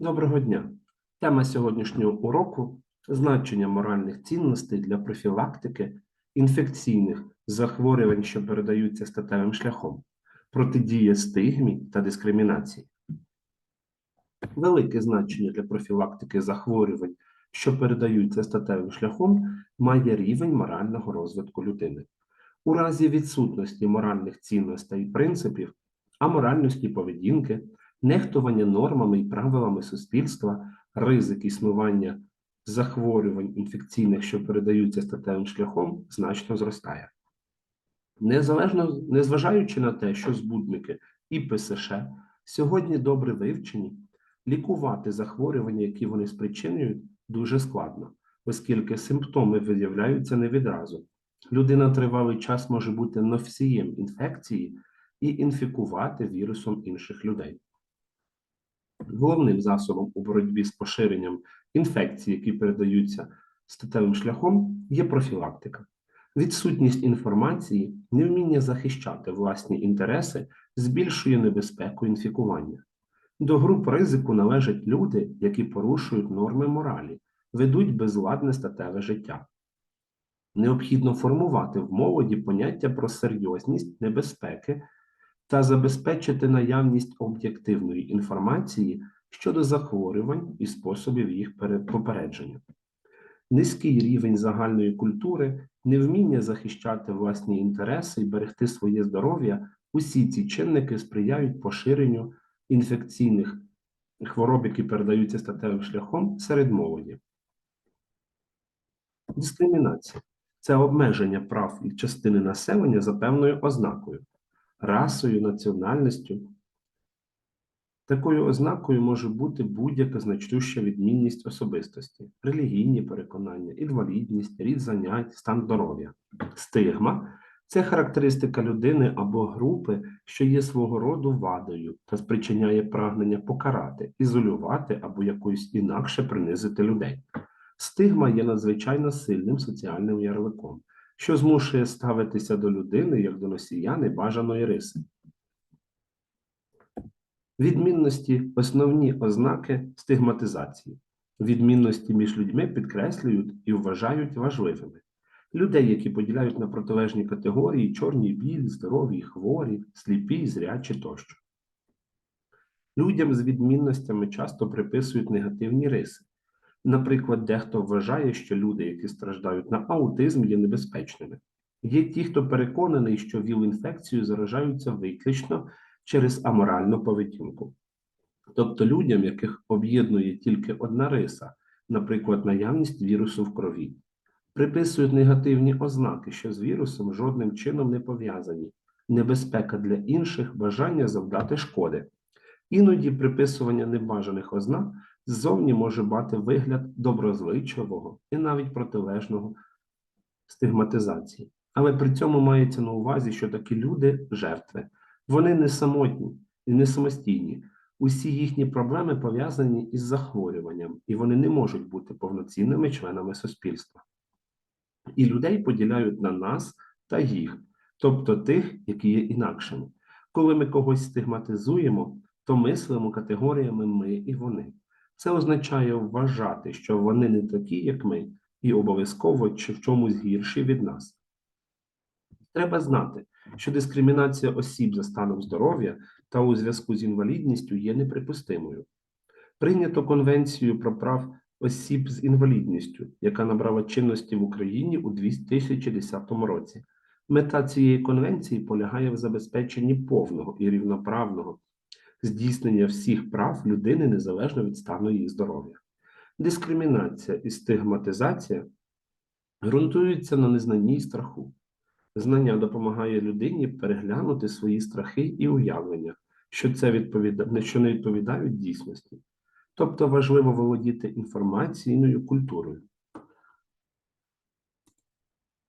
Доброго дня! Тема сьогоднішнього уроку значення моральних цінностей для профілактики інфекційних захворювань, що передаються статевим шляхом, протидія стигмі та дискримінації. Велике значення для профілактики захворювань, що передаються статевим шляхом, має рівень морального розвитку людини. У разі відсутності моральних цінностей і принципів, аморальності поведінки, нехтування нормами і правилами суспільства, ризик існування захворювань інфекційних, що передаються статевим шляхом, значно зростає. Незалежно, незважаючи на те, що збудники і ПСШ сьогодні добре вивчені, лікувати захворювання, які вони спричинюють, дуже складно, оскільки симптоми виявляються не відразу. Людина тривалий час може бути носієм інфекції і інфікувати вірусом інших людей. Головним засобом у боротьбі з поширенням інфекцій, які передаються статевим шляхом, є профілактика. Відсутність інформації, невміння захищати власні інтереси збільшує небезпеку інфікування. До груп ризику належать люди, які порушують норми моралі, ведуть безладне статеве життя. Необхідно формувати в молоді поняття про серйозність небезпеки та забезпечити наявність об'єктивної інформації щодо захворювань і способів їх попередження. Низький рівень загальної культури, невміння захищати власні інтереси і берегти своє здоров'я усі ці чинники сприяють поширенню інфекційних хвороб, які передаються статевим шляхом серед молоді. Дискримінація це обмеження прав і частини населення за певною ознакою, расою, національністю. Такою ознакою може бути будь-яка значуща відмінність особистості, релігійні переконання, інвалідність, рід занять, стан здоров'я. Стигма це характеристика людини або групи, що є свого роду вадою та спричиняє прагнення покарати, ізолювати або якось інакше принизити людей. Стигма є надзвичайно сильним соціальним ярликом, що змушує ставитися до людини як до носія небажаної риси. Відмінності основні ознаки стигматизації. Відмінності між людьми підкреслюють і вважають важливими. Людей, які поділяють на протилежні категорії чорні, білі, здорові, хворі, сліпі, зрячі тощо. Людям з відмінностями часто приписують негативні риси. Наприклад, дехто вважає, що люди, які страждають на аутизм, є небезпечними. Є ті, хто переконаний, що ВІЛ-інфекцією заражаються виключно через аморальну поведінку. Тобто людям, яких об'єднує тільки одна риса, наприклад, наявність вірусу в крові, приписують негативні ознаки, що з вірусом жодним чином не пов'язані, небезпека для інших, бажання завдати шкоди. Іноді приписування небажаних ознак ззовні може мати вигляд доброзичливого і навіть протилежного стигматизації. Але при цьому мається на увазі, що такі люди жертви. Вони не самотні і не самостійні. Усі їхні проблеми пов'язані із захворюванням, і вони не можуть бути повноцінними членами суспільства. І людей поділяють на нас та їх, тобто тих, які є інакшими. Коли ми когось стигматизуємо, то мислимо категоріями ми і вони. Це означає вважати, що вони не такі, як ми, і обов'язково чи в чомусь гірші від нас. Треба знати, що дискримінація осіб за станом здоров'я та у зв'язку з інвалідністю є неприпустимою. Прийнято Конвенцію про прав осіб з інвалідністю, яка набрала чинності в Україні у 2010 році. Мета цієї конвенції полягає в забезпеченні повного і рівноправного здійснення всіх прав людини незалежно від стану її здоров'я. Дискримінація і стигматизація ґрунтуються на незнанні й страху. Знання допомагає людині переглянути свої страхи і уявлення, що, це відповіда... що не відповідають дійсності. Тобто важливо володіти інформаційною культурою.